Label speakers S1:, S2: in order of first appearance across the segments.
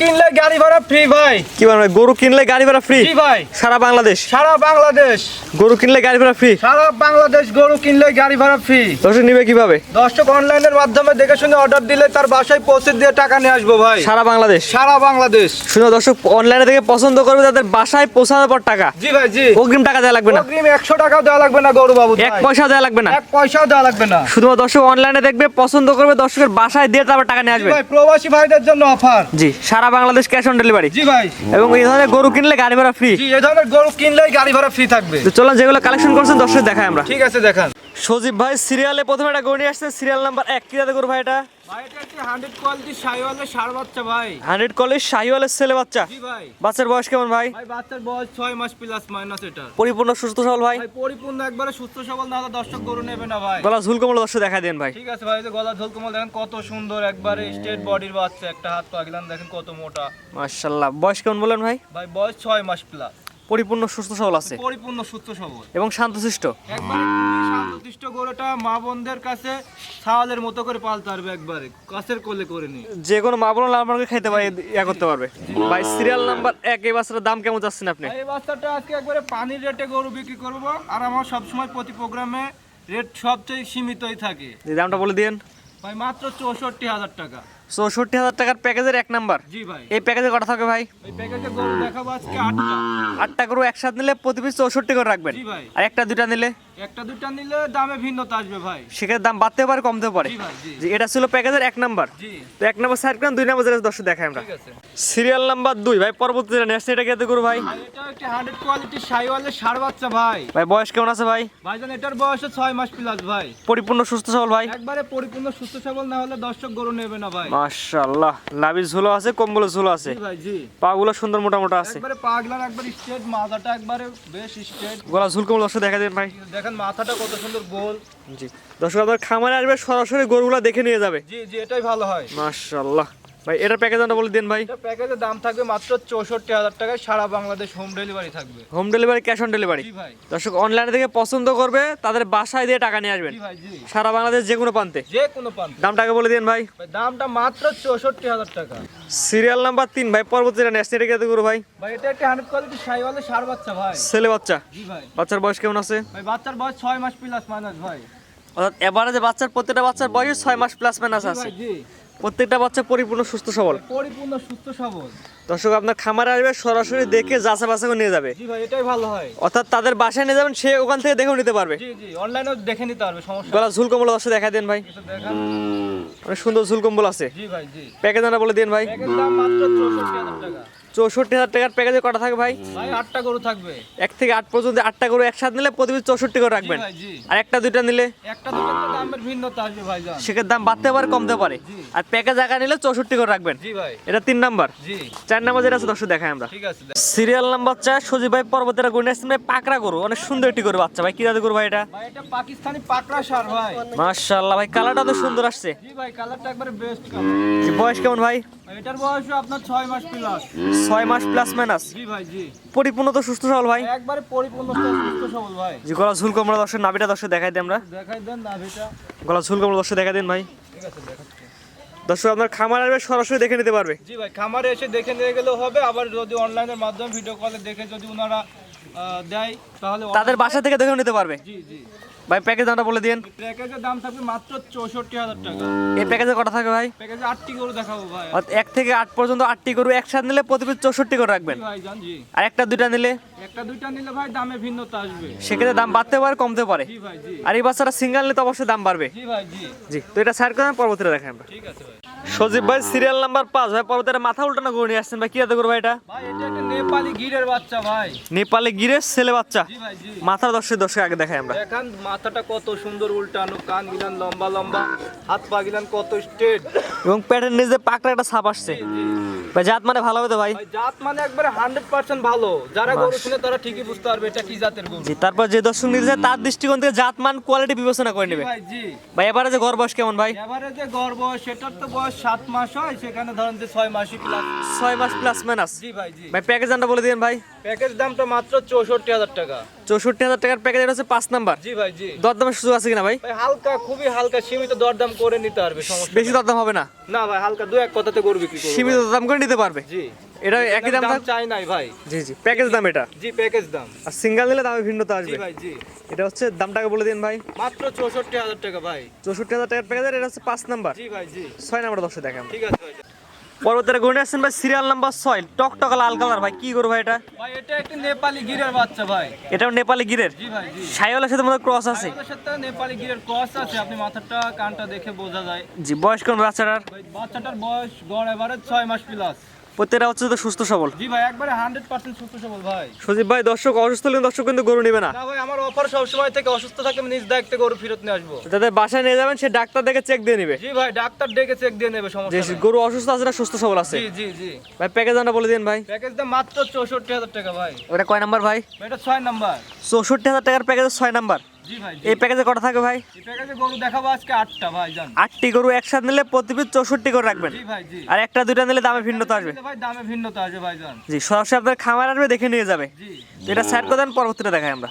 S1: কিনলে গাড়ি ভাড়া ফ্রি ভাই।
S2: কি ভাই গরু কিনলে গাড়ি ভাড়া ফ্রি
S1: ভাই।
S2: সারা বাংলাদেশ?
S1: সারা বাংলাদেশ।
S2: গরু কিনলে গাড়ি ভাড়া ফ্রি
S1: সারা বাংলাদেশ গরু কিনলে গাড়ি ভাড়া ফ্রি
S2: দর্শক নিবে কীভাবে?
S1: দর্শক অনলাইনের মাধ্যমে দেখে শুনে অর্ডার দিলে তার বাসায় পৌঁছে দিয়ে টাকা নিয়ে আসব ভাই।
S2: সারা বাংলাদেশ?
S1: সারা বাংলাদেশ।
S2: শুনে দর্শক অনলাইনে থেকে পছন্দ করবে তাদের বাসায় পৌঁছানোর পর টাকা।
S1: জি ভাই জি।
S2: অগ্রিম টাকা দেওয়া লাগবে না।
S1: অগ্রিম একশো টাকাও দেওয়া লাগবে না গরু বাবু
S2: এক পয়সা দেওয়া লাগবে না।
S1: এক পয়সাও দেওয়া লাগবে না।
S2: শুধুমাত্র দর্শক অনলাইনে দেখবে পছন্দ করবে দর্শকের বাসায় দিয়ে তারপর টাকা নিয়ে আসবে।
S1: ভাই প্রবাসী ভাইদের জন্য অফার
S2: জি সারা বাংলাদেশ ক্যাশ অন ডেলিভারি
S1: জি ভাই।
S2: এবং এই ধরনের গরু কিনলে গাড়ি ভাড়া ফ্রি
S1: জি এই ধরনের গরু কিনলে গাড়ি ভাড়া ফ্রি থাকবে।
S2: তো চলুন যেগুলো কালেকশন করছেন দর্শক দেখাই আমরা।
S1: ঠিক আছে দেখান।
S2: সজীব ভাই সিরিয়ালে প্রথমে একটা গরু নিয়ে আসছে সিরিয়াল নাম্বার এক। কি গরু ভাই এটা?
S1: ভাই এটা একটি হান্ড্রেড কোয়ালিটি সাইওয়ালের সার বাচ্চা ভাই।
S2: হান্ড্রেড কলেজ শাহিওয়ালের ছেলে বাচ্চা।
S1: জি ভাই।
S2: বাচ্চার বয়স কেমন ভাই?
S1: ভাই বাচ্চার বয়স ছয় মাস প্লাস মাইনাস এটা।
S2: পরিপূর্ণ সুস্থ সবল ভাই?
S1: পরিপূর্ণ একবারে সুস্থ সবল না হলে দর্শক গরু নেবে না ভাই।
S2: গলা ঝুল কমল দর্শক দেখা দেন ভাই।
S1: ঠিক আছে ভাই গলা ঝোল কোমল দেখেন কত সুন্দর একবারে স্টেট বডির বাচ্চা একটা হাত পা দেখেন কত মোটা।
S2: বয়স কেমন বলেন ভাই?
S1: ভাই বয়স ছয় মাস প্লাস
S2: পরিপূর্ণ সুস্থ সবল আছে?
S1: পরিপূর্ণ সুস্থ সবল।
S2: এবং শান্তশিষ্ট?
S1: একবারে শান্তশিষ্ট গরুটা মা বোনদের কাছে ছাওয়ালের মতো করে পালতে পারবে একবারে। কাছের কোলে করে নি
S2: যে কোনো মা বোন আমাকে খাইতে পারে ইয়া করতে পারবে। ভাই সিরিয়াল নাম্বার এক এই বাচ্চাটার দাম কেমন যাচ্ছেন আপনি?
S1: এই বাচ্চাটা আজকে একবারে পানির রেটে গরু বিক্রি করব আর আমার সবসময় প্রতি প্রোগ্রামে রেট সবচেয়ে সীমিতই থাকে।
S2: দামটা বলে দিন
S1: ভাই মাত্র চৌষট্টি হাজার টাকা।
S2: চৌষট্টি হাজার টাকার প্যাকেজের এক নাম্বার। এই প্যাকেজে কটা থাকে ভাই?
S1: গরু আটটা।
S2: করে একসাথে নিলে প্রতি পিস চৌষট্টি করে রাখবেন। আর একটা দুটা নিলে?
S1: একটা দুটা নিলে দামে ভিন্নতা আসবে ভাই।
S2: সেক্ষেত্রে দাম বাড়তেও পারে কমতেও পারে। যে এটা ছিল প্যাকেজের এক নাম্বার। তো এক নাম্বার সাইড করেন দুই নাম্বার যেটা দর্শক দেখাই আমরা। সিরিয়াল নাম্বার দুই ভাই পরবর্তী যেটা নেক্সট এটা কেতে করু ভাই?
S1: এটা একটি হান্ড্রেড কোয়ালিটির সাইওয়ালের সার বাচ্চা ভাই।
S2: ভাই বয়স কেমন আছে ভাই?
S1: ভাইজান এটার বয়স ছয় মাস প্লাস ভাই।
S2: পরিপূর্ণ সুস্থ সবল ভাই?
S1: একবারে পরিপূর্ণ সুস্থ সবল না হলে দর্শক গরু নেবে না ভাই।
S2: মাশাআল্লাহ। নাভির ঝুলো আছে কম্বলের ঝুলো আছে।
S1: ভাই জি।
S2: পাগুলো সুন্দর মোটা মোটা আছে।
S1: একবারে পাগলার একবারে স্ট্রেট মাথাটা একবারে বেশ স্ট্রেট
S2: গলা ঝুল কম্বল দর্শক দেখা দেন ভাই।
S1: দেখেন মাথাটা কত সুন্দর গোল।
S2: জি। দর্শক আপনার খামারে আসবে সরাসরি গরুগুলো দেখে নিয়ে যাবে।
S1: জি জি এটাই ভালো হয়।
S2: মাশাআল্লাহ। ভাই এটার প্যাকেজ আমরা বলে দিন ভাই।
S1: এটা প্যাকেজের দাম থাকবে মাত্র চৌষট্টি হাজার টাকায় সারা বাংলাদেশ হোম ডেলিভারি থাকবে।
S2: Home delivery cash on delivery
S1: জি ভাই।
S2: দর্শক অনলাইনে থেকে পছন্দ করবে তাদের বাসায় দিয়ে টাকা নিয়ে আসবেন।
S1: জি ভাই জি।
S2: সারা বাংলাদেশ যে কোনো প্রান্তে।
S1: যে কোনো পান
S2: দামটাকে বলে দিন ভাই।
S1: দামটা মাত্র চৌষট্টি হাজার টাকা।
S2: সিরিয়াল নাম্বার তিন ভাই পরবর্তী এটা কেতে করু ভাই?
S1: ভাই এটা একটা হান্ড্রেড কোয়ালিটি সাইওয়ালের সার বাচ্চা ভাই।
S2: ছেলে বাচ্চা?
S1: জি ভাই।
S2: বাচ্চার বয়স কেমন আছে?
S1: ভাই বাচ্চার বয়স ছয় মাস প্লাস মাইনাস ভাই।
S2: অর্থাৎ এবারে যে বাচ্চার প্রত্যেকটা বাচ্চার বয়স ছয় মাস প্লাস মাইনাস আছে।
S1: জি।
S2: প্রত্যেকটা বাচ্চা পরিপূর্ণ সুস্থ সবল।
S1: পরিপূর্ণ সুস্থ সবল।
S2: দর্শক আপনার খামারে আসবে সরাসরি দেখে যাচা বাছা করে নিয়ে যাবে।
S1: জি ভাই এটাই ভালো হয়।
S2: অর্থাৎ তাদের বাসায় নিয়ে যাবেন সে ওখান থেকে দেখেও নিতে পারবে।
S1: জি জি অনলাইনেও দেখে নিতে পারবে সমস্যা
S2: গলা ঝুল কম্বল দর্শক দেখা দেন ভাই। অনেক সুন্দর ঝুল কম্বল আছে।
S1: জি ভাই জি।
S2: প্যাকেজ বলে দেন ভাই।
S1: প্যাকেজ দাম মাত্র টাকা।
S2: চৌষট্টি হাজার টাকার প্যাকেজে কটা থাকে ভাই?
S1: আটটা গরু থাকবে।
S2: এক থেকে আট পর্যন্ত আটটা করে একসাথে নিলে প্রতি পিস চৌষট্টি করে রাখবেন। আর একটা দুইটা নিলে?
S1: একটা দুটো দামের ভিন্নতা আসবে ভাইজান।
S2: সেক্ষেত্রে দাম বাড়তে পারে কমতে পারে। আর প্যাকেজ একা নিলে চৌষট্টি করে রাখবেন। এটা তিন নাম্বার। চার নাম্বার যেটা আছে দর্শক দেখাই আমরা। সিরিয়াল নাম্বার চার সজীব ভাই পর্বতের গুণে আসছেন ভাই পাকড়া করু অনেক সুন্দর একটি করে বাচ্চা। ভাই কি দাদু করু ভাই এটা?
S1: পাকিস্তানি পাকড়া সার ভাই।
S2: মাশাআল্লাহ ভাই কালারটা তো সুন্দর আসছে।
S1: জি ভাই কালারটা একবারে বেস্ট কালার
S2: বয়স কেমন ভাই?
S1: এটার বয়স আপনার ছয় মাস প্লাস
S2: ছয় মাস প্লাস মাইনাস
S1: জি ভাই জি।
S2: পরিপূর্ণ তো সুস্থ সবল ভাই।
S1: একবারে পরিপূর্ণ সুস্থ সবল ভাই।
S2: জি গলা ঝুল কমলা দর্শক নাবিটা দর্শক দেখাই দিই আমরা।
S1: দেখাই দেন নাভিটা।
S2: গলা ঝুল কমলা দর্শক দেখাই দিন ভাই।
S1: ঠিক আছে দেখাচ্ছি।
S2: দর্শক আপনার খামার আসবে সরাসরি দেখে নিতে পারবে।
S1: জি ভাই খামারে এসে দেখে নিয়ে গেলেও হবে। আবার যদি অনলাইনের মাধ্যমে ভিডিও কলে দেখে যদি ওনারা দেয় তাহলে
S2: তাদের বাসা থেকে দেখেও নিতে পারবে?
S1: জি জি।
S2: ভাই প্যাকেজ দামটা বলে দিন
S1: প্যাকেজের দাম থাকবে মাত্র চৌষট্টি হাজার টাকা।
S2: এই প্যাকেজে কটা থাকে ভাই?
S1: প্যাকেজে আটটি গরু দেখাবো ভাই।
S2: এক থেকে আট পর্যন্ত আটটি গরু একসাথে নিলে প্রতি পিস চৌষট্টি করে রাখবেন। আর একটা দুইটা নিলে?
S1: একটা দুইটা নিলে ভাই দামে ভিন্নতা আসবে।
S2: সেক্ষেত্রে দাম বাড়তে পারে কমতে পারে। আর এই বাচ্চাটা সিঙ্গেল নিলে তো অবশ্যই দাম বাড়বে।
S1: জি ভাই জি।
S2: জি তো এটা সাইড করেন পরবর্তীতে দেখেন আমরা।
S1: ঠিক আছে ভাই।
S2: সজীব ভাই সিরিয়াল নাম্বার পাঁচ। ভাই পরবর্তীতে মাথা উল্টানো করে নিয়ে আসছেন। ভাই কি করব ভাই এটা?
S1: ভাই এটা একটা নেপালি গিরের বাচ্চা ভাই।
S2: নেপালে গিরে ছেলে বাচ্চা। মাথার দর্শক দর্শক আগে দেখাই আমরা।
S1: এখন মাথাটা কত সুন্দর উল্টানো কান গিলান লম্বা লম্বা হাত পা গিলান কত স্ট্রেট
S2: এবং প্যাটের নিচে পাকড়া একটা ছাপ আসছে। ভাই জাত মানে ভালো হবে তো ভাই?
S1: জাত মানে একবারে হান্ড্রেড পার্সেন্ট ভালো। যারা গরু শুনে তারা ঠিকই বুঝতে পারবে এটা কি জাতের গরু।
S2: জি তারপর যে দর্শক নিতে তার দৃষ্টিকোণ থেকে জাত মান কোয়ালিটি বিবেচনা করে নেবে।
S1: ভাই জি।
S2: ভাই এবারে যে ঘর বয়স কেমন ভাই?
S1: এবারে যে গর্ব সেটার তো বয়স সাত মাস হয় সেখানে ধরেন যে ছয় মাসই প্লাস
S2: ছয় মাস প্লাস মাইনাস
S1: জি ভাই জি।
S2: ভাই প্যাকেজ দামটা বলে দিন ভাই।
S1: প্যাকেজ দামটা মাত্র চৌষট্টি হাজার টাকা।
S2: চৌষট্টি হাজার টাকার প্যাকেজ এটা হচ্ছে পাঁচ নাম্বার।
S1: জি ভাই জি।
S2: দরদামের সুযোগ আছে কিনা ভাই?
S1: হালকা খুবই হালকা সীমিত দরদাম করে নিতে পারবে
S2: বেশি দরদাম হবে না?
S1: না ভাই হালকা দু এক কথাতে করব।
S2: সীমিত দাম করে নিতে পারবে?
S1: জি।
S2: এটা একই দাম
S1: চাই নাই ভাই।
S2: জি জি। প্যাকেজ দাম এটা?
S1: জি প্যাকেজ দাম।
S2: আর সিঙ্গেল নিলে দামে ভিন্নতা আসবে।
S1: ভাই জি।
S2: এটা হচ্ছে দামটাকে বলে দিন ভাই।
S1: মাত্র চৌষট্টি হাজার টাকা ভাই।
S2: চৌষট্টি হাজার টাকার প্যাকেজ এটা হচ্ছে পাঁচ নাম্বার।
S1: জি ভাই জি।
S2: ছয় নাম্বার দশে দেখেন
S1: ঠিক আছে ভাই।
S2: পরবর্তীতে গুণে আসছেন ভাই সিরিয়াল নাম্বার ছয় টক টক লাল কালার ভাই কি করব ভাই এটা?
S1: ভাই এটা একটা নেপালি গিরের বাচ্চা ভাই।
S2: এটাও নেপালি গিরের?
S1: জি ভাই জি।
S2: সাইওয়ালের সাথে মধ্যে ক্রস আছে।
S1: সাথে নেপালি গিরের ক্রস আছে আপনি মাথাটা কানটা দেখে বোঝা যায়।
S2: জি বয়স কোন বাচ্চাটার?
S1: বাচ্চাটার বয়স গড় এবারে ছয় মাস প্লাস
S2: প্রত্যেকটা হচ্ছে তো সুস্থ সবল।
S1: জি ভাই একবারে হান্ড্রেড পার্সেন্ট সুস্থ সবল ভাই।
S2: সজীব ভাই দর্শক অসুস্থ হলে দর্শক কিন্তু গরু নেবে না।
S1: না ভাই আমার অফার সবসময় থেকে অসুস্থ থাকে আমি নিজ দায়িত্বে গরু ফেরত নিয়ে আসব।
S2: যাদের বাসায় নিয়ে যাবেন সে ডাক্তার দেখে চেক দিয়ে নেবে।
S1: জি ভাই ডাক্তার ডেকে চেক দিয়ে নেবে সমস্যা নেই।
S2: গরু অসুস্থ আছে না সুস্থ সবল আছে।
S1: জি জি জি।
S2: ভাই প্যাকেজ দামটা বলে দিন ভাই।
S1: প্যাকেজ দাম মাত্র চৌষট্টি হাজার টাকা ভাই।
S2: ওটা কয় নাম্বার ভাই?
S1: এটা ছয় নাম্বার।
S2: চৌষট্টি হাজার টাকার প্যাকেজ ছয় নাম্বার। এই প্যাকেজে কটা থাকে ভাই?
S1: এই প্যাকেজে গরু দেখাবো আজকে আটটা ভাই জান।
S2: আটটি গরু একসাথে নিলে প্রতি পিস চৌষট্টি করে রাখবেন।
S1: জি ভাই জি।
S2: আর একটা দুইটা নিলে দামে ভিন্নতা আসবে।
S1: ভাই দামে ভিন্নতা আছে ভাই জান।
S2: জি সরাসরি আপনার খামার আসবে দেখে নিয়ে যাবে।
S1: জি।
S2: এটা দেখাই আমরা।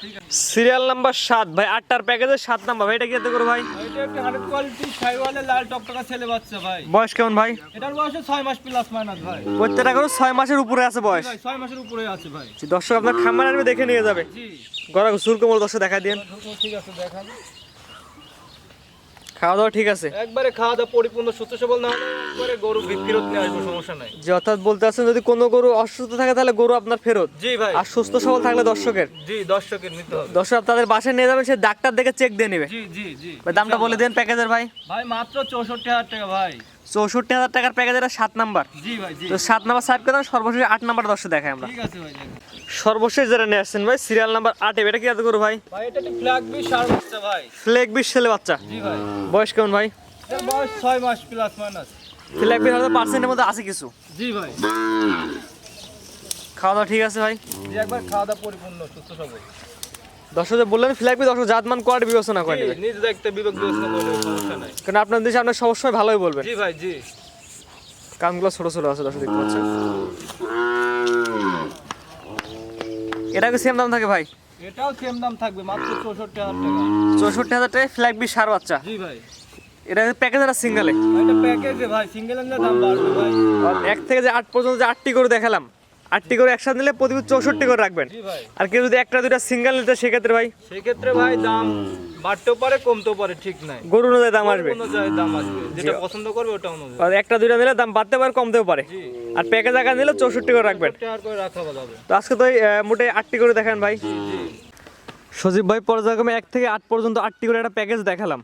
S2: সিরিয়াল নাম্বার সাত ভাই আটটার প্যাকেজে সাত নাম্বার ভাই এটা কি এত করো ভাই?
S1: এটা একটি হান্ড্রেড কোয়ালিটি লাল টকটকা ছেলে বাচ্চা ভাই।
S2: বয়স কেমন ভাই?
S1: এটার বয়স ছয় মাস প্লাস মাইনাস ভাই।
S2: প্রত্যেকটা গরু ছয় মাসের উপরে আছে বয়স।
S1: ভাই মাসের উপরে আছে ভাই।
S2: দর্শক আপনার খামার আসবে দেখে নিয়ে যাবে।
S1: জি।
S2: গড়া সুর কোমল দর্শক দেখা দিন
S1: ঠিক আছে দেখান
S2: খাওয়া দাওয়া ঠিক আছে?
S1: একবারে খাওয়া দাওয়া পরিপূর্ণ সুস্থ সবল না হলে একবারে গরু ফেরত নিয়ে আসব সমস্যা নাই।
S2: যে অর্থাৎ বলতে আছেন যদি কোনো গরু অসুস্থ থাকে তাহলে গরু আপনার ফেরত।
S1: জি ভাই।
S2: আর সুস্থ সবল থাকলে দর্শকের।
S1: জি দর্শকের নিতে হবে।
S2: দর্শক তাদের বাসায় নিয়ে যাবেন সে ডাক্তার দেখে চেক দিয়ে নেবে।
S1: জি জি জি।
S2: দামটা বলে দেন প্যাকেজের ভাই।
S1: ভাই মাত্র চৌষট্টি হাজার টাকা ভাই।
S2: চৌষট্টি হাজার টাকার প্যাকেজ এটা সাত নাম্বার তো সাত নাম্বার সাইড করে সর্বশেষ আট নাম্বার দর্শক দেখাই আমরা। সর্বশেষ যারা নিয়ে আসছেন ভাই সিরিয়াল নাম্বার আটে এটা কি করু ভাই? ফ্লেক বিশ ছেলে বাচ্চা। বয়স কেমন ভাই?
S1: বয়স ছয় মাস প্লাস মাইনাস
S2: ফ্লেক বিশ হয়তো পার্সেন্টের মধ্যে আছে কিছু?
S1: জি ভাই।
S2: খাওয়া দাওয়া ঠিক আছে ভাই?
S1: একবার খাওয়া দাওয়া পরিপূর্ণ সুস্থ সবল।
S2: দর্শক যে বললেন ফ্ল্যাগ বি দর্শক জাতমান কোয়ালিটি বিবেচনা করে নেবে।
S1: নিজ বিবেক বিবেচনা করলে সমস্যা নাই।
S2: কারণ আপনার দেশে আপনার সবসময় ভালোই বলবেন।
S1: জি ভাই জি।
S2: কানগুলো ছোট ছোট আছে দর্শক দেখতে পাচ্ছেন। এটা কি সেম দাম থাকে ভাই?
S1: এটাও সেম দাম থাকবে মাত্র টাকা।
S2: বি সার বাচ্চা।
S1: জি ভাই।
S2: এটা প্যাকেজ একটা সিঙ্গেলে
S1: এটা প্যাকেজে ভাই সিঙ্গেল দাম বাড়বে ভাই।
S2: এক থেকে যে আট পর্যন্ত যে আটটি করে দেখালাম আটটি করে একসাথে নিলে প্রতি চৌষট্টি করে রাখবেন। আর কেউ যদি একটা দুটা সিঙ্গেল নিতে সেক্ষেত্রে ভাই?
S1: সেক্ষেত্রে ভাই দাম বাড়তেও পারে কমতেও পারে ঠিক নাই।
S2: গরু অনুযায়ী দাম আসবে।
S1: দাম আসবে। যেটা পছন্দ করবে ওটা অনুযায়ী।
S2: আর একটা দুইটা নিলে দাম বাড়তে পারে কমতেও পারে। আর প্যাকেজ আকার নিলে চৌষট্টি করে রাখবেন। তো আজকে তো মোটে আটটি করে দেখান ভাই। সজীব ভাই পর্যায়ক্রমে এক থেকে আট পর্যন্ত আটটি করে একটা প্যাকেজ দেখালাম।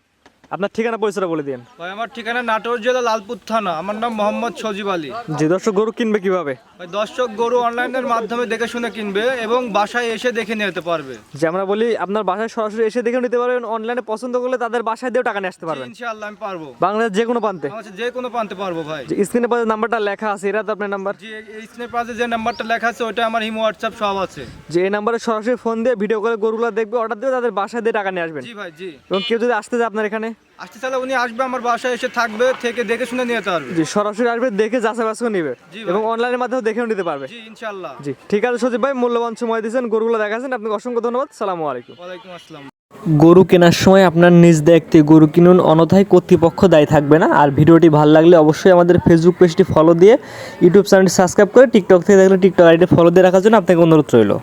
S2: আপনার ঠিকানা পরিচয়টা বলে দিন।
S1: ভাই আমার ঠিকানা নাটোর জেলা লালপুর থানা। আমার নাম মোহাম্মদ সজিব আলী।
S2: যে দর্শক গরু কিনবে কীভাবে?
S1: ভাই দর্শক গরু অনলাইনের মাধ্যমে দেখে শুনে কিনবে এবং বাসায় এসে দেখে নিয়ে যেতে পারবে।
S2: যে আমরা বলি আপনার বাসায় সরাসরি এসে দেখে নিতে পারবেন অনলাইনে পছন্দ করলে তাদের বাসায় দিয়েও টাকা নিয়ে আসতে পারবেন।
S1: ইনশাআল্লাহ আমি পারব।
S2: বাংলাদেশ যে কোনো প্রান্তে?
S1: কাছে যে কোনো পানতে পারব ভাই।
S2: স্ক্রিনে পাশে নাম্বারটা লেখা আছে এটা তো আপনার নাম্বার
S1: এই স্ক্রিনের পাশে যে নাম্বারটা লেখা আছে ওটা আমার হিমো হোয়াটসঅ্যাপ সব আছে।
S2: যে এই নাম্বারে সরাসরি ফোন দিয়ে ভিডিও করে গরুগুলো দেখবে অর্ডার দিয়ে তাদের বাসায় দিয়ে টাকা নিয়ে আসবেন।
S1: জি ভাই জি।
S2: এবং কেউ যদি আসতে যায় আপনার এখানে
S1: আসতে চাইলে উনি আসবে আমার বাসায় এসে থাকবে থেকে দেখে শুনে নিয়ে যেতে পারবে।
S2: জি সরাসরি আসবে দেখে যাচাই বাছাই করে নিবে।
S1: জি ভাই।
S2: এবং অনলাইনের মাধ্যমে দেখেও নিতে পারবে।
S1: জি ইনশাআল্লাহ।
S2: জি ঠিক আছে সজীব ভাই মূল্যবান সময় দিয়েছেন গরুগুলো দেখাচ্ছেন আপনাকে অসংখ্য ধন্যবাদ সালামু আলাইকুম।
S1: ওয়ালাইকুম আসসালাম।
S2: গরু কেনার সময় আপনার নিজ দেখতে গরু কিনুন অনথায় কর্তৃপক্ষ দায়ী থাকবে না। আর ভিডিওটি ভালো লাগলে অবশ্যই আমাদের ফেসবুক পেজটি ফলো দিয়ে ইউটিউব চ্যানেলটি সাবস্ক্রাইব করে টিকটক থেকে দেখলে টিকটক আইডি ফলো দিয়ে রাখার জন্য আপনাকে অনুরোধ রইল।